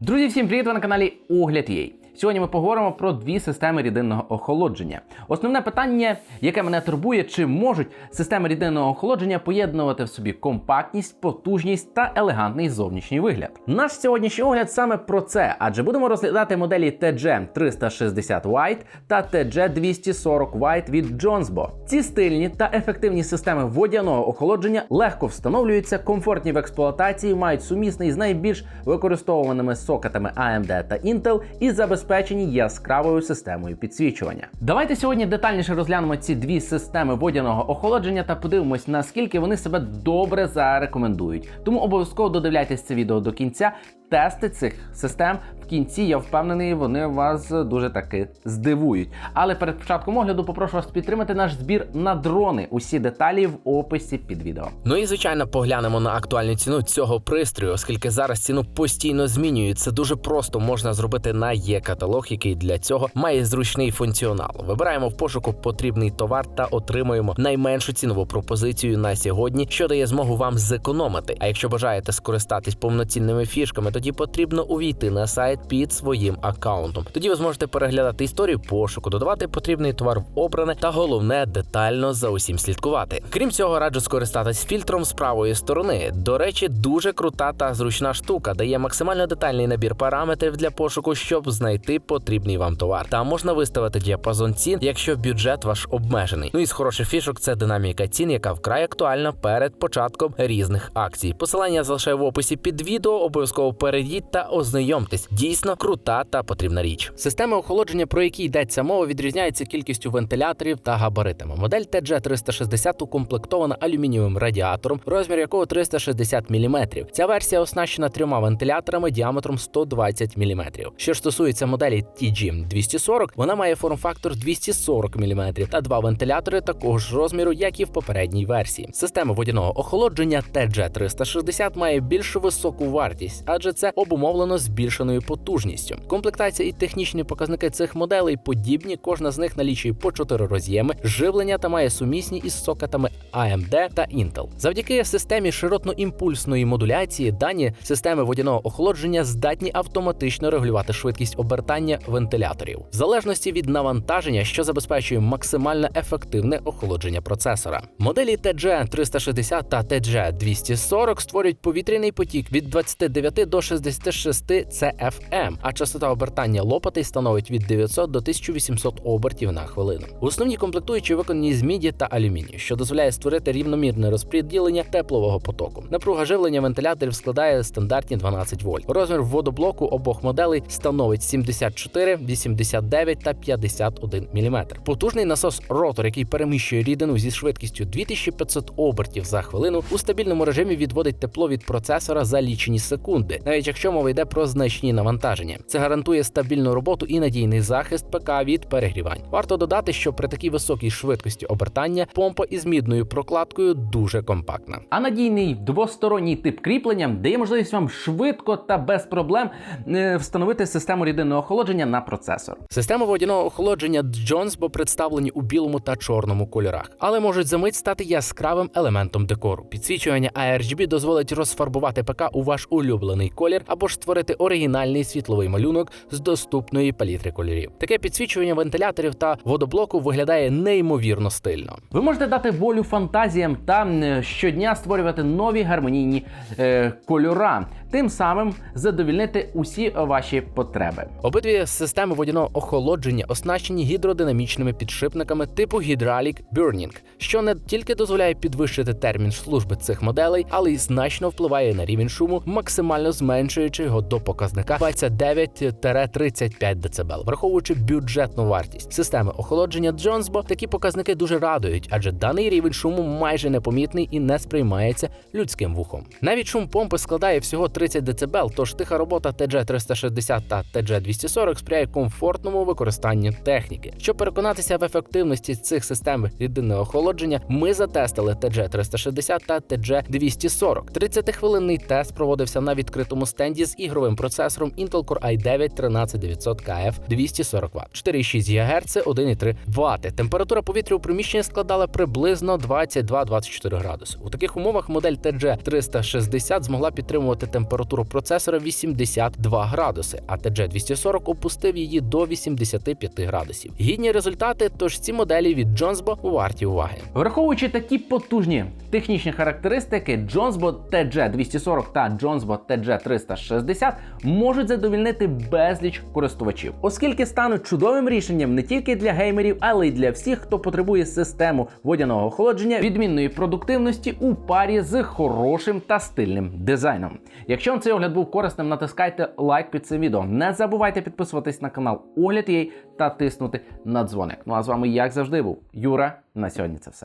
Друзі, всім привіт! Ви на каналі Огляд Єй. Сьогодні ми поговоримо про дві системи рідинного охолодження. Основне питання, яке мене турбує, чи можуть системи рідинного охолодження поєднувати в собі компактність, потужність та елегантний зовнішній вигляд. Наш сьогоднішній огляд саме про це, адже будемо розглядати моделі TG 360 White та TG 240 White від Jonesbo. Ці стильні та ефективні системи водяного охолодження легко встановлюються, комфортні в експлуатації, мають сумісний з найбільш використовуваними сокетами AMD та Intel і забезпечені яскравою системою підсвічування. Давайте сьогодні детальніше розглянемо ці дві системи водяного охолодження та подивимось, наскільки вони себе добре зарекомендують. Тому обов'язково додивляйтесь це відео до кінця. Тести цих систем в кінці, я впевнений, вони вас дуже таки здивують. Але перед початком огляду попрошу вас підтримати наш збір на дрони. Усі деталі в описі під відео. Ну і звичайно поглянемо на актуальну ціну цього пристрою, оскільки зараз ціну постійно змінюють. Це дуже просто можна зробити на є-каталог, який для цього має зручний функціонал. Вибираємо в пошуку потрібний товар та отримуємо найменшу цінову пропозицію на сьогодні, що дає змогу вам зекономити. А якщо бажаєте скористатись повноцінними фішками, тоді потрібно увійти на сайт під своїм аккаунтом. Тоді ви зможете переглядати історію пошуку, додавати потрібний товар в обране та головне детально за усім слідкувати. Крім цього, раджу скористатись фільтром з правої сторони. До речі, дуже крута та зручна штука, дає максимально детальний набір параметрів для пошуку, щоб знайти потрібний вам товар. Там можна виставити діапазон цін, якщо бюджет ваш обмежений. Ну і з хороших фішок це динаміка цін, яка вкрай актуальна перед початком різних акцій. Посилання залишаю в описі під відео. Обов'язково перейдіть та ознайомтесь. Дійсно крута та потрібна річ. Система охолодження, про які йдеться мова, відрізняється кількістю вентиляторів та габаритами. Модель TG 360 укомплектована алюмінієвим радіатором, розмір якого 360 мм. Ця версія оснащена трьома вентиляторами діаметром 120 мм. Що ж стосується моделі TG 240, вона має форм-фактор 240 мм та два вентилятори такого ж розміру, як і в попередній версії. Система водяного охолодження TG 360 має більш високу вартість, адже це обумовлено збільшеною потужністю. Комплектація і технічні показники цих моделей подібні. Кожна з них налічує по 4 роз'єми, живлення та має сумісні із сокетами AMD та Intel. Завдяки системі широтно-імпульсної модуляції дані системи водяного охолодження здатні автоматично регулювати швидкість обертання вентиляторів в залежності від навантаження, що забезпечує максимально ефективне охолодження процесора. Моделі TG 360 та TG 240 створюють повітряний потік від 29 до 66 CFM, а частота обертання лопатей становить від 900 до 1800 обертів на хвилину. Основні комплектуючі виконані з міді та алюмінію, що дозволяє створити рівномірне розподілення теплового потоку. Напруга живлення вентиляторів складає стандартні 12 вольт. Розмір водоблоку обох моделей становить 74, 89 та 51 мм. Потужний насос ротор, який переміщує рідину зі швидкістю 2500 обертів за хвилину, у стабільному режимі відводить тепло від процесора за лічені секунди, навіть якщо мова йде про значні навантаження. Це гарантує стабільну роботу і надійний захист ПК від перегрівань. Варто додати, що при такій високій швидкості обертання помпа із мідною прокладкою дуже компактна. А надійний двосторонній тип кріплення дає можливість вам швидко та без проблем е, встановити систему рідинного охолодження на процесор. Системи водяного охолодження Jonesbo представлені у білому та чорному кольорах, але можуть за мить стати яскравим елементом декору. Підсвічування ARGB дозволить розфарбувати ПК у ваш улюблений колір або ж створити оригінальний світловий малюнок з доступної палітри кольорів. Таке підсвічування вентиляторів та водоблоку виглядає неймовірно стильно. Ви можете дати волю фантазіям та щодня створювати нові гармонійні е, кольора, тим самим задовільнити усі ваші потреби. Обидві системи водяного охолодження оснащені гідродинамічними підшипниками типу Hydraulic Burning, що не тільки дозволяє підвищити термін служби цих моделей, але й значно впливає на рівень шуму, максимально зменшуючи його до показника 29-35 дБ. Враховуючи бюджетну вартість системи охолодження Jonesbo, такі показники дуже радують, адже даний рівень шуму майже непомітний і не сприймається людським вухом. Навіть шум помпи складає всього 30 дБ, тож тиха робота TG 360 та TG 240 сприяє комфортному використанню техніки. Щоб переконатися в ефективності цих систем рідинного охолодження, ми затестили TG 360 та TG 240. 30-хвилинний тест проводився на відкритому розгорнутому стенді з ігровим процесором Intel Core i9 13900KF 240 Вт, 4,6 ГГц, 1,3 Вт. Температура повітря у приміщенні складала приблизно 22-24 градуси. У таких умовах модель TG 360 змогла підтримувати температуру процесора 82 градуси, а TG 240 опустив її до 85 градусів. Гідні результати, тож ці моделі від Jonesbo варті уваги. Враховуючи такі потужні технічні характеристики, Jonesbot TG240 та Jonesbot TG360 можуть задовільнити безліч користувачів, оскільки стануть чудовим рішенням не тільки для геймерів, але й для всіх, хто потребує систему водяного охолодження відмінної продуктивності у парі з хорошим та стильним дизайном. Якщо вам цей огляд був корисним, натискайте лайк під цим відео. Не забувайте підписуватись на канал Огляд.ua та тиснути на дзвоник. Ну а з вами, як завжди, був Юра. На сьогодні це все.